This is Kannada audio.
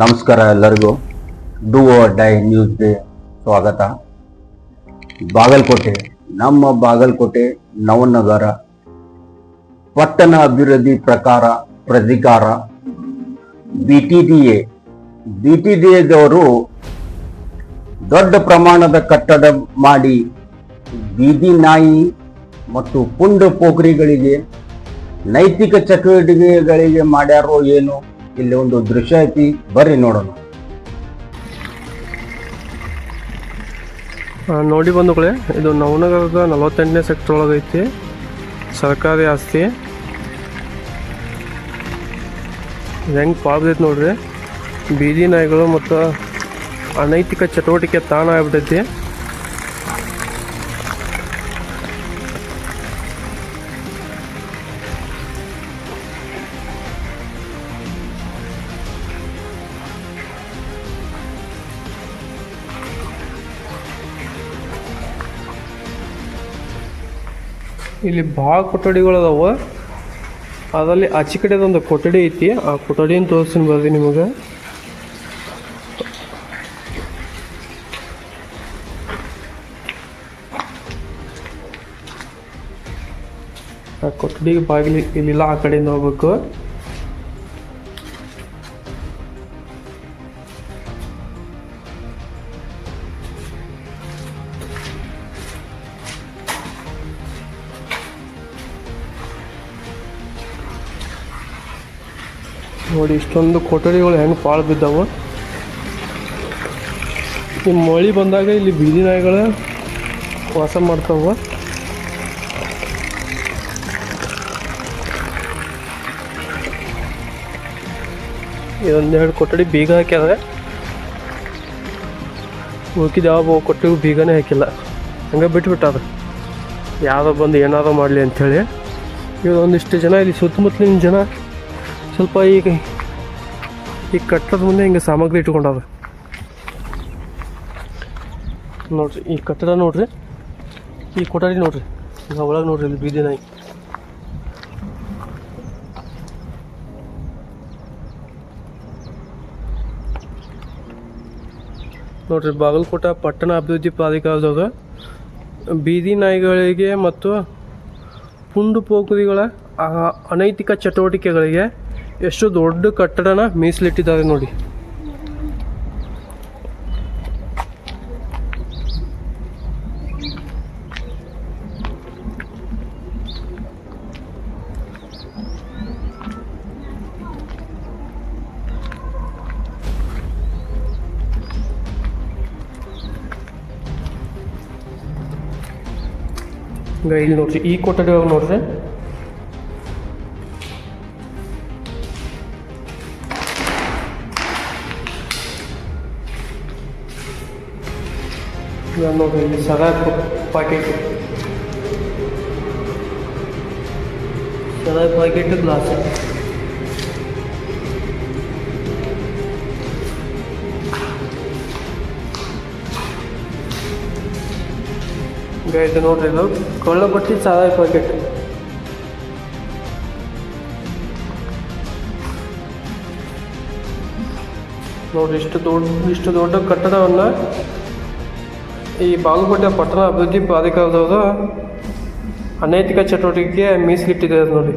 ನಮಸ್ಕಾರ ಎಲ್ಲರಿಗೂ. Do or die news day ಸ್ವಾಗತ. ಬಾಗಲಕೋಟೆ, ನಮ್ಮ ಬಾಗಲಕೋಟೆ ನವನಗರ. ಪಟ್ಟಣ ಅಭಿವೃದ್ಧಿ ಪ್ರಕಾರ ಪ್ರಧಿಕಾರ B T D A B T D ಎದವರು ದೊಡ್ಡ ಪ್ರಮಾಣದ ಕಟ್ಟಡ ಮಾಡಿ ಬೀದಿ ನಾಯಿ ಮತ್ತು ಪುಂಡ ಪೋಖರಿಗಳಿಗೆ ನೈತಿಕ ಚಟುವಟಿಕೆಗಳಿಗೆ ಮಾಡ್ಯಾರೋ ಏನು ಇಲ್ಲಿ ಒಂದು ದೃಶ್ಯ ಐತಿ. ಬರ್ರಿ ನೋಡೋಣ. ನೋಡಿ ಬಂಧುಗಳೇ, ಇದು ನವನಗರದ ನಲವತ್ತೆಂಟನೇ ಸೆಕ್ಟರ್ ಒಳಗೆ ಐತಿ. ಸರ್ಕಾರಿ ಆಸ್ತಿ. ಹೆಂಗೆ ಪಾಳ್ದೈತಿ ನೋಡ್ರಿ. ಬೀದಿ ನಾಯಿಗಳು ಮತ್ತು ಅನೈತಿಕ ಚಟುವಟಿಕೆ ತಾಣ ಆಗ್ಬಿಟ್ಟೈತಿ. ಇಲ್ಲಿ ಭಾಳ ಕೊಠಡಿಗಳು ಅದಾವ. ಅದರಲ್ಲಿ ಆಚೆ ಕಡೆದ ಒಂದು ಕೊಠಡಿ ಐತಿ. ಆ ಕೊಠಡಿಯನ್ನು ತೋರಿಸ್ತೀನಿ ಬರ್ರಿ ನಿಮಗೆ. ಆ ಕೊಠಡಿಗೆ ಬಾಗಿಲು ಇಲ್ಲಿಲ್ಲ, ಆ ಕಡೆಯಿಂದ ಹೋಗ್ಬೇಕು. ನೋಡಿ, ಇಷ್ಟೊಂದು ಕೊಠಡಿಗಳು ಹೆಂಗೆ ಪಾಳು ಬಿದ್ದಾವೆ. ಈ ಮಳೆ ಬಂದಾಗ ಇಲ್ಲಿ ಬೀದಿ ನಾಯಿಗಳು ವಾಸ ಮಾಡ್ತಾವ. ಇದೊಂದೆರಡು ಕೊಠಡಿ ಬೀಗ ಹಾಕ್ಯಾರ. ಉಳ್ಕಿದ ಯಾವ ಕೊಟ್ಟಿಗೂ ಬೀಗನೇ ಹಾಕಿಲ್ಲ. ಹಂಗೆ ಬಿಟ್ಬಿಟ್ಟಾರ ಯಾರೋ ಬಂದು ಏನಾರೋ ಮಾಡಲಿ ಅಂಥೇಳಿ ಇವರೊಂದಿಷ್ಟು ಜನ ಇಲ್ಲಿ ಸುತ್ತಮುತ್ತಲಿನ ಜನ ಸ್ವಲ್ಪ ಈಗ ಈ ಕಟ್ಟಡದ ಮುಂದೆ ಹಿಂಗೆ ಸಾಮಗ್ರಿ ಇಟ್ಕೊಂಡಾವ ನೋಡ್ರಿ, ಈ ಕಟ್ಟಡ ನೋಡ್ರಿ, ಈ ಕೊಠಡಿ ನೋಡ್ರಿ. ಈಗ ಒಳಗೆ ನೋಡ್ರಿ ಇಲ್ಲಿ ಬೀದಿ ನಾಯಿ. ನೋಡ್ರಿ, ಬಾಗಲಕೋಟೆ ಪಟ್ಟಣ ಅಭಿವೃದ್ಧಿ ಪ್ರಾಧಿಕಾರದವರು ಬೀದಿ ನಾಯಿಗಳಿಗೆ ಮತ್ತು ಪುಂಡು ಪೋಕುರಿಗಳ ಅನೈತಿಕ ಚಟುವಟಿಕೆಗಳಿಗೆ ಎಷ್ಟು ದೊಡ್ಡ ಕಟ್ಟಡನ ಮೀಸಲಿಟ್ಟಿದ್ದಾರೆ ನೋಡಿ. ಇಲ್ಲಿ ನೋಡ್ರಿ ಈ ಕೊಠಡಿ ನೋಡ್ರಿ. ನೋಡ್ರಿ ಇಲ್ಲಿ ಸದಾ ಪ್ಯಾಕೆಟ್ ಸದಾ ಪ್ಯಾಕೆಟ್ ಗ್ಲಾಸ್ ಇದು ನೋಡ್ರಿ ಇದು ಕಳ್ಳ ಬಟ್ಟಿ ಸದಾ ಪ್ಯಾಕೆಟ್ ನೋಡ್ರಿ ಇಷ್ಟು ದೊಡ್ಡ ಇಷ್ಟು ದೊಡ್ಡ ಕಟ್ಟಡವನ್ನು ಈ ಬಾಗಲಕೋಟೆ ಪಟ್ಟಣ ಅಭಿವೃದ್ಧಿ ಪ್ರಾಧಿಕಾರದವರು ಅನೈತಿಕ ಚಟುವಟಿಕೆಗೆ ಮೀಸಲಿಟ್ಟಿದ್ದಾರೆ ನೋಡಿ.